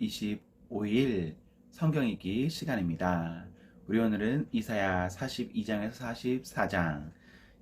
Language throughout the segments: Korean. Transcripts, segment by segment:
25일 성경 읽기 시간입니다. 우리 오늘은 이사야 42장에서 44장,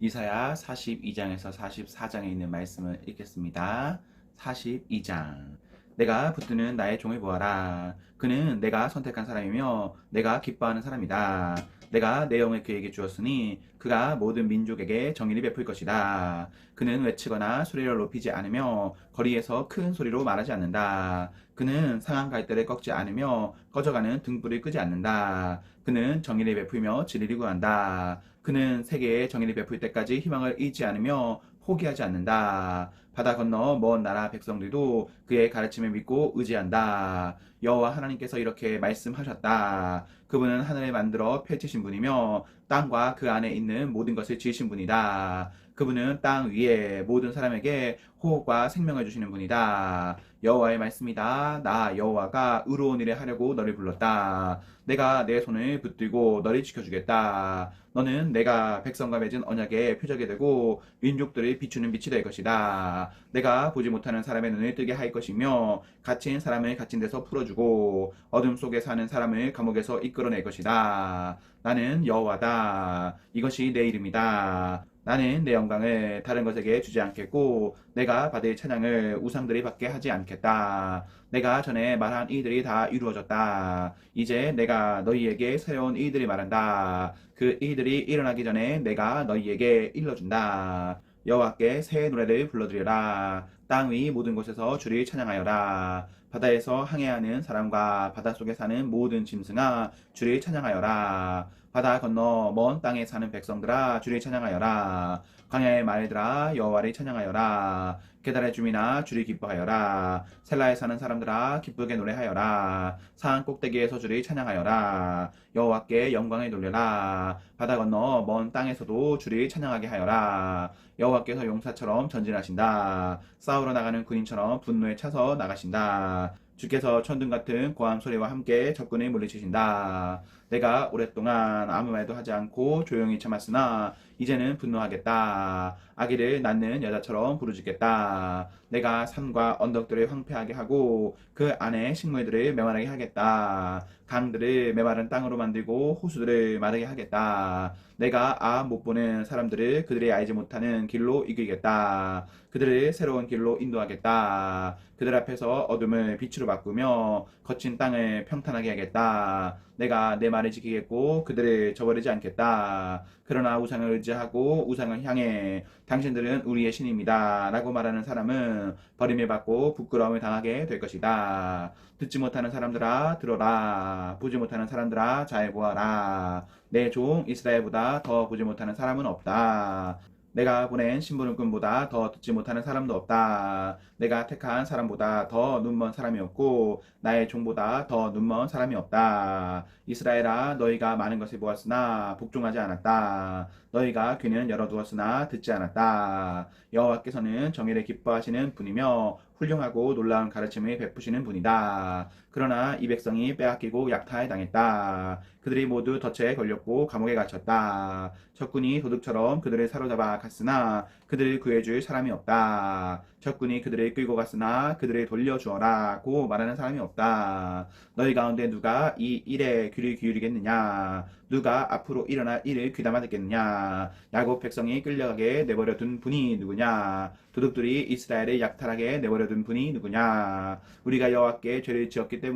이사야 42장에서 44장에 있는 말씀을 읽겠습니다. 42장. 내가 붙드는 나의 종을 보아라. 그는 내가 선택한 사람이며 내가 기뻐하는 사람이다. 내가 내 영을 그에게 주었으니 그가 모든 민족에게 정의를 베풀 것이다. 그는 외치거나 소리를 높이지 않으며 거리에서 큰 소리로 말하지 않는다. 그는 상한 갈대를 꺾지 않으며 꺼져가는 등불을 끄지 않는다. 그는 정의를 베풀며 진리를 구한다. 그는 세계에 정의를 베풀 때까지 희망을 잃지 않으며 포기하지 않는다. 바다 건너 먼 나라 백성들도 그의 가르침을 믿고 의지한다. 여호와 하나님께서 이렇게 말씀하셨다. 그분은 하늘을 만들어 펼치신 분이며 땅과 그 안에 있는 모든 것을 지으신 분이다. 그분은 땅 위에 모든 사람에게 호흡과 생명을 주시는 분이다. 여호와의 말씀이다. 나 여호와가 의로운 일을 하려고 너를 불렀다. 내가 내 손을 붙들고 너를 지켜주겠다. 너는 내가 백성과 맺은 언약의 표적이 되고 민족들을 비추는 빛이 될 것이다. 내가 보지 못하는 사람의 눈을 뜨게 할 것이며 갇힌 사람을 갇힌 데서 풀어주고 어둠 속에 사는 사람을 감옥에서 이끌어낼 것이다. 나는 여호와다. 이것이 내 이름이다. 나는 내 영광을 다른 것에게 주지 않겠고 내가 받을 찬양을 우상들이 받게 하지 않겠다. 내가 전에 말한 이들이 다 이루어졌다. 이제 내가 너희에게 새로운 이들이 말한다. 그 이들이 일어나기 전에 내가 너희에게 일러준다. 여호와께 새 노래를 불러드려라. 땅 위 모든 곳에서 주를 찬양하여라. 바다에서 항해하는 사람과 바닷속에 사는 모든 짐승아 주를 찬양하여라. 바다 건너 먼 땅에 사는 백성들아 주를 찬양하여라. 광야의 말들아 여호와를 찬양하여라. 게달의 주민아 주를 기뻐하여라. 셀라에 사는 사람들아 기쁘게 노래하여라. 산 꼭대기에서 주를 찬양하여라. 여호와께 영광을 돌려라. 바다 건너 먼 땅에서도 주를 찬양하게 하여라. 여호와께서 용사처럼 전진하신다. 싸우러 나가는 군인처럼 분노에 차서 나가신다. 주께서 천둥 같은 고함 소리와 함께 적군을 물리치신다. 내가 오랫동안 아무 말도 하지 않고 조용히 참았으나 이제는 분노하겠다. 아기를 낳는 여자처럼 부르짖겠다. 내가 산과 언덕들을 황폐하게 하고 그 안에 식물들을 메마르게 하겠다. 강들을 메마른 땅으로 만들고 호수들을 마르게 하겠다. 내가 아 못 보는 사람들을 그들이 알지 못하는 길로 이끌겠다. 그들을 새로운 길로 인도하겠다. 그들 앞에서 어둠을 빛으로 바꾸며 거친 땅을 평탄하게 하겠다. 내가 내 말을 지키겠고 그들을 저버리지 않겠다. 그러나 우상을 의지하고 우상을 향해 당신들은 우리의 신입니다. 라고 말하는 사람은 버림을 받고 부끄러움을 당하게 될 것이다. 듣지 못하는 사람들아 들어라. 보지 못하는 사람들아 잘 보아라. 내 종 이스라엘보다 더 보지 못하는 사람은 없다. 내가 보낸 신부름꾼보다 더 듣지 못하는 사람도 없다. 내가 택한 사람보다 더 눈먼 사람이 없고 나의 종보다 더 눈먼 사람이 없다. 이스라엘아 너희가 많은 것을 보았으나 복종하지 않았다. 너희가 귀는 열어두었으나 듣지 않았다. 여호와께서는 정의를 기뻐하시는 분이며 훌륭하고 놀라운 가르침을 베푸시는 분이다. 그러나 이 백성이 빼앗기고 약탈 당했다. 그들이 모두 덫에 걸렸고 감옥에 갇혔다. 적군이 도둑처럼 그들을 사로잡아 갔으나 그들을 구해줄 사람이 없다. 적군이 그들을 끌고 갔으나 그들을 돌려주어라고 말하는 사람이 없다. 너희 가운데 누가 이 일에 귀를 기울이겠느냐? 누가 앞으로 일어날 일을 귀담아 듣겠느냐? 야곱 백성이 끌려가게 내버려 둔 분이 누구냐? 도둑들이 이스라엘을 약탈하게 내버려 둔 분이 누구냐? 우리가 여호와께 죄를 지었기 때문에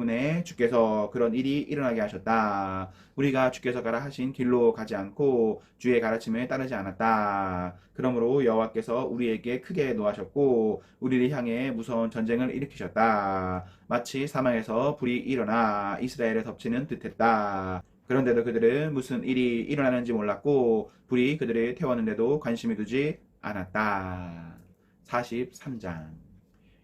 주께서 그런 일이 일어나게 하셨다. 우리가 주께서 가라 하신 길로 가지 않고 주의 가르침을 따르지 않았다. 그러므로 여호와께서 우리에게 크게 노하셨고 우리를 향해 무서운 전쟁을 일으키셨다. 마치 사망에서 불이 일어나 이스라엘을 덮치는 듯했다. 그런데도 그들은 무슨 일이 일어나는지 몰랐고 불이 그들을 태웠는데도 관심이 두지 않았다. 43장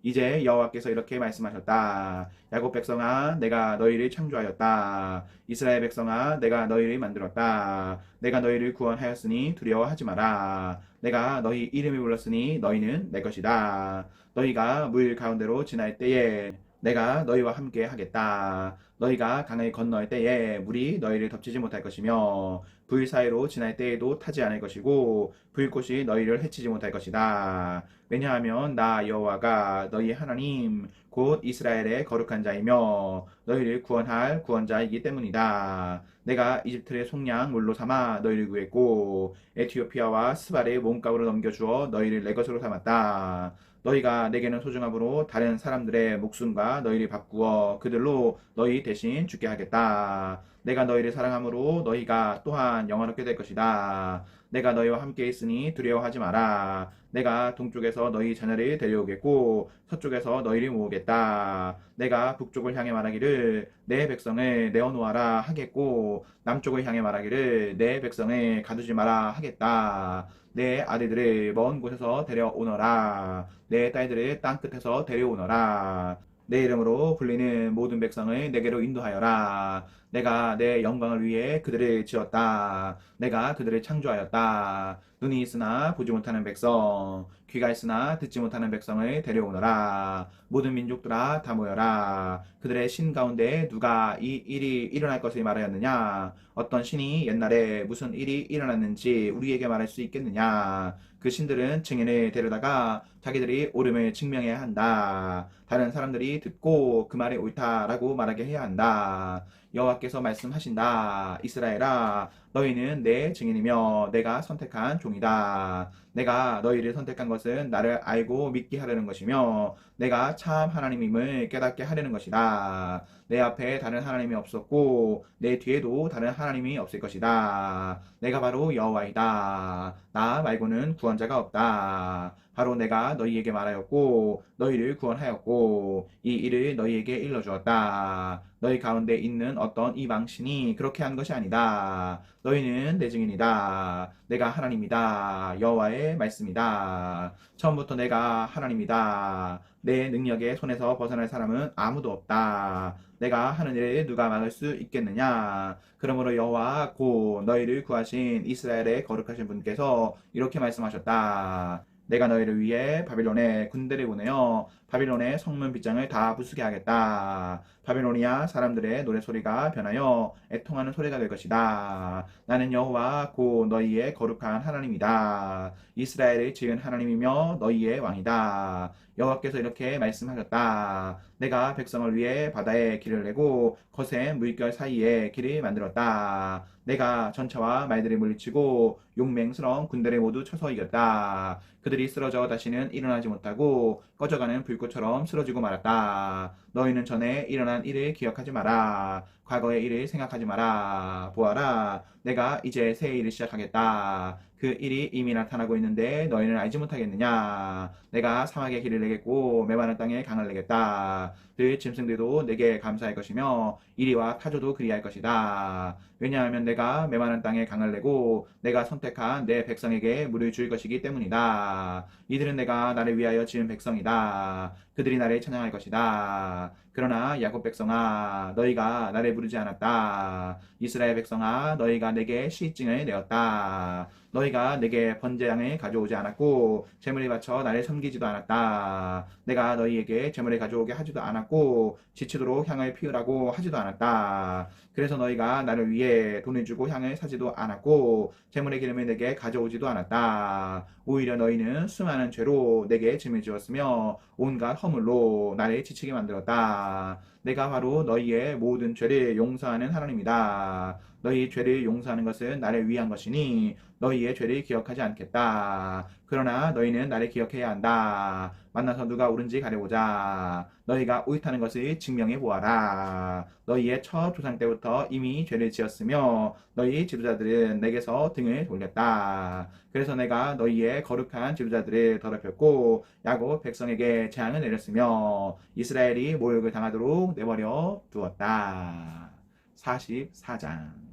이제 여호와께서 이렇게 말씀하셨다. 야곱 백성아, 내가 너희를 창조하였다. 이스라엘 백성아, 내가 너희를 만들었다. 내가 너희를 구원하였으니 두려워하지 마라. 내가 너희 이름을 불렀으니 너희는 내 것이다. 너희가 물 가운데로 지날 때에 내가 너희와 함께 하겠다. 너희가 강을 건너올 때에 물이 너희를 덮치지 못할 것이며 불 사이로 지날 때에도 타지 않을 것이고 불꽃이 너희를 해치지 못할 것이다. 왜냐하면 나 여호와가 너희 하나님 곧 이스라엘의 거룩한 자이며 너희를 구원할 구원자이기 때문이다. 내가 이집트의 속량 물로 삼아 너희를 구했고 에티오피아와 스발의 몸값으로 넘겨주어 너희를 내 것으로 삼았다. 너희가 내게는 소중함으로 다른 사람들의 목숨과 너희를 바꾸어 그들로 너희 대신 죽게 하겠다. 내가 너희를 사랑함으로 너희가 또한 영원롭게 될 것이다. 내가 너희와 함께 있으니 두려워하지 마라. 내가 동쪽에서 너희 자녀를 데려오겠고 서쪽에서 너희를 모으겠다. 내가 북쪽을 향해 말하기를 내 백성을 내어놓아라 하겠고 남쪽을 향해 말하기를 내 백성을 가두지 마라 하겠다. 내 아들들을 먼 곳에서 데려오너라. 내 딸들을 땅 끝에서 데려오너라. 내 이름으로 불리는 모든 백성을 내게로 인도하여라. 내가 내 영광을 위해 그들을 지었다. 내가 그들을 창조하였다. 눈이 있으나 보지 못하는 백성, 귀가 있으나 듣지 못하는 백성을 데려오너라. 모든 민족들아 다 모여라. 그들의 신 가운데 누가 이 일이 일어날 것을 말하였느냐? 어떤 신이 옛날에 무슨 일이 일어났는지 우리에게 말할 수 있겠느냐? 그 신들은 증인을 데려다가 자기들이 옳음을 증명해야 한다. 다른 사람들이 듣고 그 말이 옳다라고 말하게 해야 한다. 여호와께서 말씀하신다. 이스라엘아, 너희는 내 증인이며 내가 선택한 종이다. 내가 너희를 선택한 것은 나를 알고 믿게 하려는 것이며 내가 참 하나님임을 깨닫게 하려는 것이다. 내 앞에 다른 하나님이 없었고 내 뒤에도 다른 하나님이 없을 것이다. 내가 바로 여호와이다. 나 말고는 구원자가 없다. 바로 내가 너희에게 말하였고 너희를 구원하였고 이 일을 너희에게 일러주었다. 너희 가운데 있는 어떤 이방신이 그렇게 한 것이 아니다. 너희는 내 증인이다. 내가 하나님이다. 여호와의 말씀이다. 처음부터 내가 하나님이다. 내 능력의 손에서 벗어날 사람은 아무도 없다. 내가 하는 일을 누가 막을 수 있겠느냐? 그러므로 여호와 곧 너희를 구하신 이스라엘의 거룩하신 분께서 이렇게 말씀하셨다. 내가 너희를 위해 바빌론에 군대를 보내어 바빌론의 성문 빗장을 다 부수게 하겠다. 바빌로니아 사람들의 노래소리가 변하여 애통하는 소리가 될 것이다. 나는 여호와 곧 너희의 거룩한 하나님이다. 이스라엘을 지은 하나님이며 너희의 왕이다. 여호와께서 이렇게 말씀하셨다. 내가 백성을 위해 바다에 길을 내고 거센 물결 사이에 길을 만들었다. 내가 전차와 말들을 물리치고 용맹스러운 군대를 모두 쳐서 이겼다. 그들이 쓰러져 다시는 일어나지 못하고 꺼져가는 불 꽃처럼 쓰러지고 말았다. 너희는 전에 일어난 일을 기억하지 마라. 과거의 일을 생각하지 마라. 보아라. 내가 이제 새 일을 시작하겠다. 그 일이 이미 나타나고 있는데 너희는 알지 못하겠느냐? 내가 사막에 길을 내겠고 메마른 땅에 강을 내겠다. 그 짐승들도 내게 감사할 것이며 이리와 타조도 그리할 것이다. 왜냐하면 내가 메마른 땅에 강을 내고 내가 선택한 내 백성에게 물을 줄 것이기 때문이다. 이들은 내가 나를 위하여 지은 백성이다. 그들이 나를 찬양할 것이다. 그러나 야곱 백성아 너희가 나를 부르지 않았다. 이스라엘 백성아 너희가 내게 시증을 내었다. 너희가 내게 번제양을 가져오지 않았고 재물을 바쳐 나를 섬기지도 않았다. 내가 너희에게 재물을 가져오게 하지도 않았고 지치도록 향을 피우라고 하지도 않았다. 그래서 너희가 나를 위해 돈을 주고 향을 사지도 않았고 재물의 기름을 내게 가져오지도 않았다. 오히려 너희는 수많은 죄로 내게 짐을 지었으며 온갖 허물로 나를 지치게 만들었다. 내가 바로 너희의 모든 죄를 용서하는 하나님이다. 너희 죄를 용서하는 것은 나를 위한 것이니 너희의 죄를 기억하지 않겠다. 그러나 너희는 나를 기억해야 한다. 만나서 누가 옳은지 가려보자. 너희가 옳다는 것을 증명해 보아라. 너희의 첫 조상 때부터 이미 죄를 지었으며 너희 지도자들은 내게서 등을 돌렸다. 그래서 내가 너희의 거룩한 지도자들을 더럽혔고 야곱 백성에게 재앙을 내렸으며 이스라엘이 모욕을 당하도록 내버려 두었다. 44장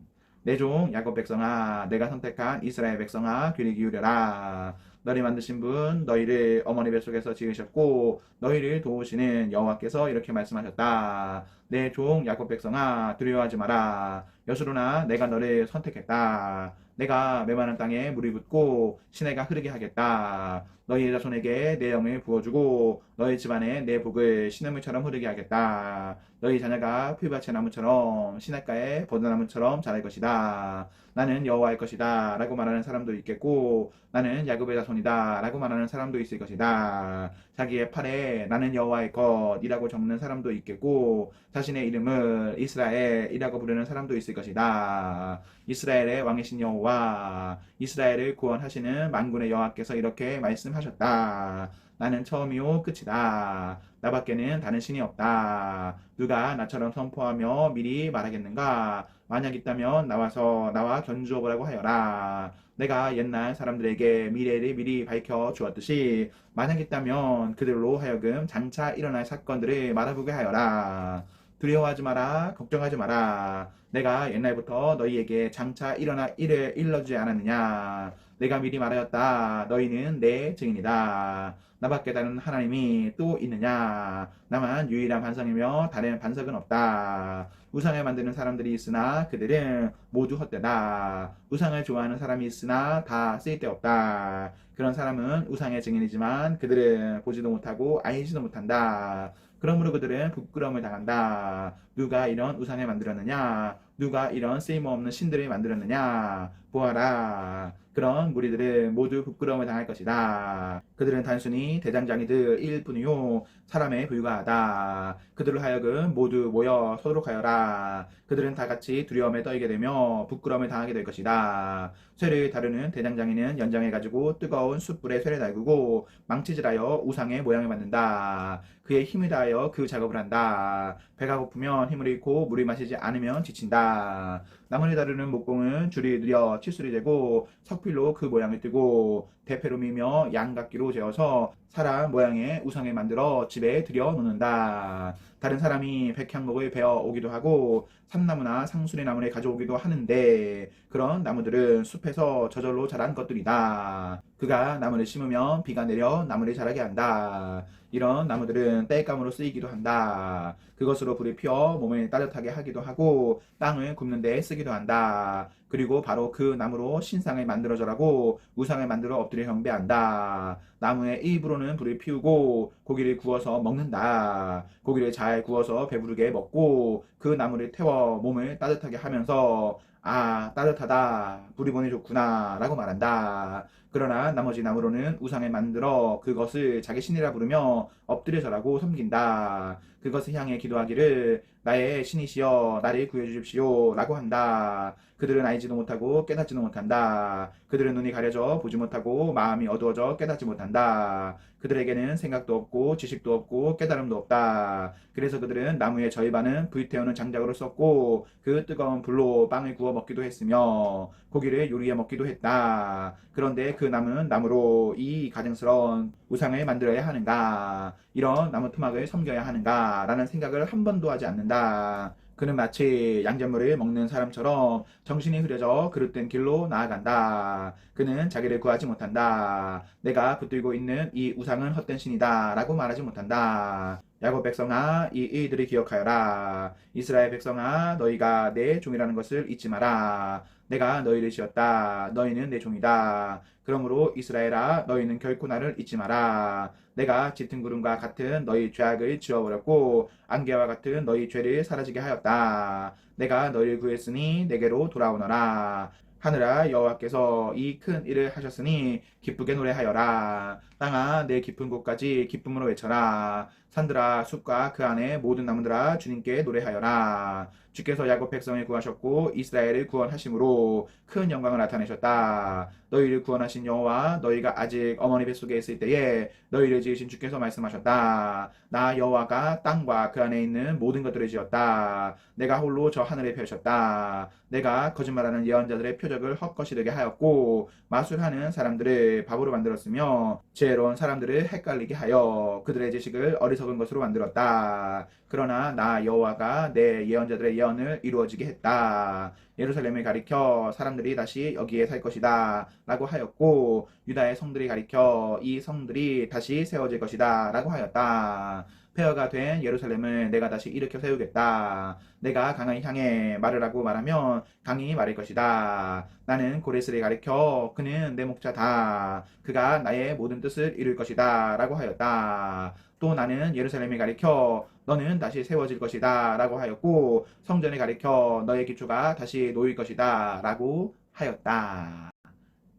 내 종 야곱 백성아 내가 선택한 이스라엘 백성아 귀를 기울여라. 너희 만드신 분 너희를 어머니 뱃속에서 지으셨고 너희를 도우시는 여호와께서 이렇게 말씀하셨다. 내 종 야곱 백성아 두려워하지 마라 여수로나 내가 너를 선택했다. 내가 메마른 땅에 물이 붙고 시내가 흐르게 하겠다. 너희 자손에게 내 영을 부어주고 너희 집안에 내 복을 시냇물처럼 흐르게 하겠다. 너희 자녀가 풀밭의 나무처럼 시냇가의 버드나무처럼 자랄 것이다. 나는 여호와의 것이다. 라고 말하는 사람도 있겠고 나는 야곱의 자손이다. 라고 말하는 사람도 있을 것이다. 자기의 팔에 나는 여호와의 것이라고 적는 사람도 있겠고 자신의 이름을 이스라엘이라고 부르는 사람도 있을 것이다. 이스라엘의 왕이신 여호와 이스라엘을 구원하시는 만군의 여호와께서 이렇게 말씀하셨다. 나는 처음이요 끝이다. 나밖에는 다른 신이 없다. 누가 나처럼 선포하며 미리 말하겠는가? 만약 있다면 나와서 나와 견주어 보라고 하여라. 내가 옛날 사람들에게 미래를 미리 밝혀 주었듯이 만약 있다면 그들로 하여금 장차 일어날 사건들을 말해보게 하여라. 두려워하지 마라. 걱정하지 마라. 내가 옛날부터 너희에게 장차 일어날 일을 일러주지 않았느냐. 내가 미리 말하였다. 너희는 내 증인이다. 나밖에 다른 하나님이 또 있느냐? 나만 유일한 반석이며 다른 반석은 없다. 우상을 만드는 사람들이 있으나 그들은 모두 헛되다. 우상을 좋아하는 사람이 있으나 다 쓸데없다. 그런 사람은 우상의 증인이지만 그들은 보지도 못하고 알지도 못한다. 그러므로 그들은 부끄러움을 당한다. 누가 이런 우상을 만들었느냐? 누가 이런 쓸모없는 신들을 만들었느냐? 보아라. 그런 무리들은 모두 부끄러움을 당할 것이다. 그들은 단순히 대장장이들일 뿐이요. 사람에 불과하다. 그들로 하여금 모두 모여 서도록 하여라. 그들은 다 같이 두려움에 떨게 되며 부끄러움을 당하게 될 것이다. 쇠를 다루는 대장장이는 연장해 가지고 뜨거운 숯불에 쇠를 달구고 망치질하여 우상의 모양을 만든다. 그의 힘을 다하여 그 작업을 한다. 배가 고프면 힘을 잃고 물을 마시지 않으면 지친다. 나무를 다루는 목공은 줄이 느려 칠수를 재고 석필로 그 모양을 뜨고 대패로 밀며 양각기로 재어서 사람 모양의 우상을 만들어 집에 들여 놓는다. 다른 사람이 백향목을 베어 오기도 하고 삼나무나 상수리 나무를 가져오기도 하는데 그런 나무들은 숲에서 저절로 자란 것들이다. 그가 나무를 심으면 비가 내려 나무를 자라게 한다. 이런 나무들은 땔감으로 쓰이기도 한다. 그것으로 불을 피워 몸을 따뜻하게 하기도 하고 땅을 굽는 데 쓰기도 한다. 그리고 바로 그 나무로 신상을 만들어져라고 우상을 만들어 엎드려 경배한다. 나무의 일부로 는 불을 피우고 고기를 구워서 먹는다. 고기를 잘 구워서 배부르게 먹고 그 나무를 태워 몸을 따뜻하게 하면서 아, 따뜻하다. 불이 보니 좋구나. 라고 말한다. 그러나 나머지 나무로는 우상을 만들어 그것을 자기 신이라 부르며 엎드려 절하고 섬긴다. 그것을 향해 기도하기를 나의 신이시여 나를 구해 주십시오. 라고 한다. 그들은 알지도 못하고 깨닫지도 못한다. 그들은 눈이 가려져 보지 못하고 마음이 어두워져 깨닫지 못한다. 그들에게는 생각도 없고 지식도 없고 깨달음도 없다. 그래서 그들은 나무의 절반은 불태우는 장작으로 썼고 그 뜨거운 불로 빵을 구워 먹기도 했으며 고기를 요리해 먹기도 했다. 그런데 그 나무는 나무로 이 가증스러운 우상을 만들어야 하는가? 이런 나무 토막을 섬겨야 하는가? 라는 생각을 한 번도 하지 않는다. 그는 마치 양잿물을 먹는 사람처럼 정신이 흐려져 그릇된 길로 나아간다. 그는 자기를 구하지 못한다. 내가 붙들고 있는 이 우상은 헛된 신이다. 라고 말하지 못한다. 야곱 백성아, 이 일들을 기억하여라. 이스라엘 백성아, 너희가 내 종이라는 것을 잊지 마라. 내가 너희를 지었다. 너희는 내 종이다. 그러므로 이스라엘아, 너희는 결코 나를 잊지 마라. 내가 짙은 구름과 같은 너희 죄악을 지워버렸고 안개와 같은 너희 죄를 사라지게 하였다. 내가 너희를 구했으니 내게로 돌아오너라. 하늘아 여호와께서 이 큰 일을 하셨으니 기쁘게 노래하여라. 땅아 내 깊은 곳까지 기쁨으로 외쳐라. 산들아 숲과 그 안에 모든 나무들아 주님께 노래하여라. 주께서 야곱 백성을 구하셨고 이스라엘을 구원하심으로 큰 영광을 나타내셨다. 너희를 구원하신 여호와 너희가 아직 어머니 뱃속에 있을 때에 너희를 지으신 주께서 말씀하셨다. 나 여호와가 땅과 그 안에 있는 모든 것들을 지었다. 내가 홀로 저 하늘에 펴셨다. 내가 거짓말하는 예언자들의 표적을 헛것이 되게 하였고 마술하는 사람들을 바보로 만들었으며 지혜로운 사람들을 헷갈리게 하여 그들의 지식을 어리석은 것으로 만들었다. 그러나 나 여호와가 내 예언자들의 예언을 이루어지게 했다. 예루살렘을 가리켜 사람들이 다시 여기에 살 것이다. 라고 하였고 유다의 성들이 가리켜 이 성들이 다시 세워질 것이다. 라고 하였다. 폐허가 된 예루살렘을 내가 다시 일으켜 세우겠다. 내가 강을 향해 말을 하고 말하면 강이 말할 것이다. 나는 고레스를 가리켜 그는 내 목자다. 그가 나의 모든 뜻을 이룰 것이다. 라고 하였다. 또 나는 예루살렘을 가리켜 너는 다시 세워질 것이다. 라고 하였고 성전을 가리켜 너의 기초가 다시 놓일 것이다. 라고 하였다.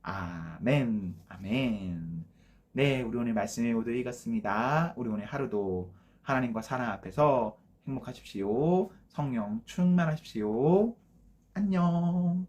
아멘. 아멘. 네, 우리 오늘 말씀을 모두 읽었습니다. 우리 오늘 하루도 하나님과 사랑 앞에서 행복하십시오. 성령 충만하십시오. 안녕.